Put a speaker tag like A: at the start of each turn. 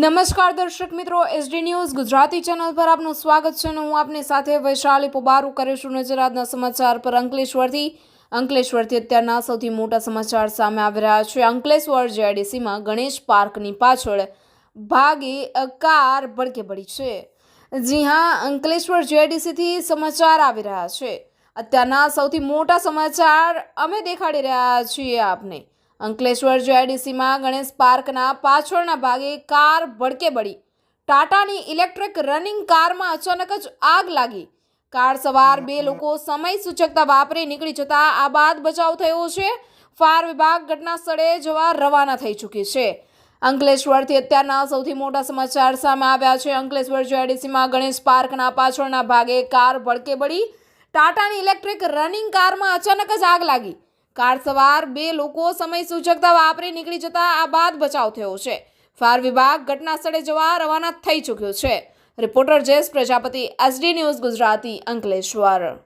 A: નમસ્કાર દર્શક મિત્રો એસડી ન્યૂઝ ગુજરાતી ચેનલ પર આપનું સ્વાગત છે અને હું આપની સાથે વૈશાલી પોબારું કરીશું નજર આજના સમાચાર પર અંકલેશ્વરથી. અંકલેશ્વરથી અત્યારના સૌથી મોટા સમાચાર સામે આવી રહ્યા છે. અંકલેશ્વર જેઆઈડીસીમાં ગણેશ પાર્કની પાછળ ભાગે કાર ભડકે પડી છે. જી હા, અંકલેશ્વર જેઆઈડીસીથી સમાચાર આવી રહ્યા છે. અત્યારના સૌથી મોટા સમાચાર અમે દેખાડી રહ્યા છીએ આપને. અંકલેશ્વર જેઆઈડીસીમાં ગણેશ પાર્કના પાછળના ભાગે કાર ભડકે બળી. ટાટાની ઇલેક્ટ્રિક રનિંગ કારમાં અચાનક જ આગ લાગી. કાર સવાર બે લોકો સમય સૂચકતા વાપરી નીકળી જતા આ બાદ બચાવ થયો છે. ફાયર વિભાગ ઘટના સ્થળે જવા રવાના થઈ ચૂકી છે. અંકલેશ્વરથી અત્યારના સૌથી મોટા સમાચાર સામે આવ્યા છે. અંકલેશ્વર જેઆઈડીસીમાં ગણેશ પાર્કના પાછળના ભાગે કાર ભડકે બળી. ટાટાની ઇલેક્ટ્રિક રનિંગ કારમાં અચાનક જ આગ લાગી. કાર સવાર બે લોકો સમય સૂચકતા વાપરી નીકળી જતા આ બાદ બચાવ થયો છે. ફાયર વિભાગ ઘટના સ્થળે જવા રવાના થઈ ચૂક્યો છે. Reporter Jayesh Prajapati, SD news Gujarati Ankleshwar.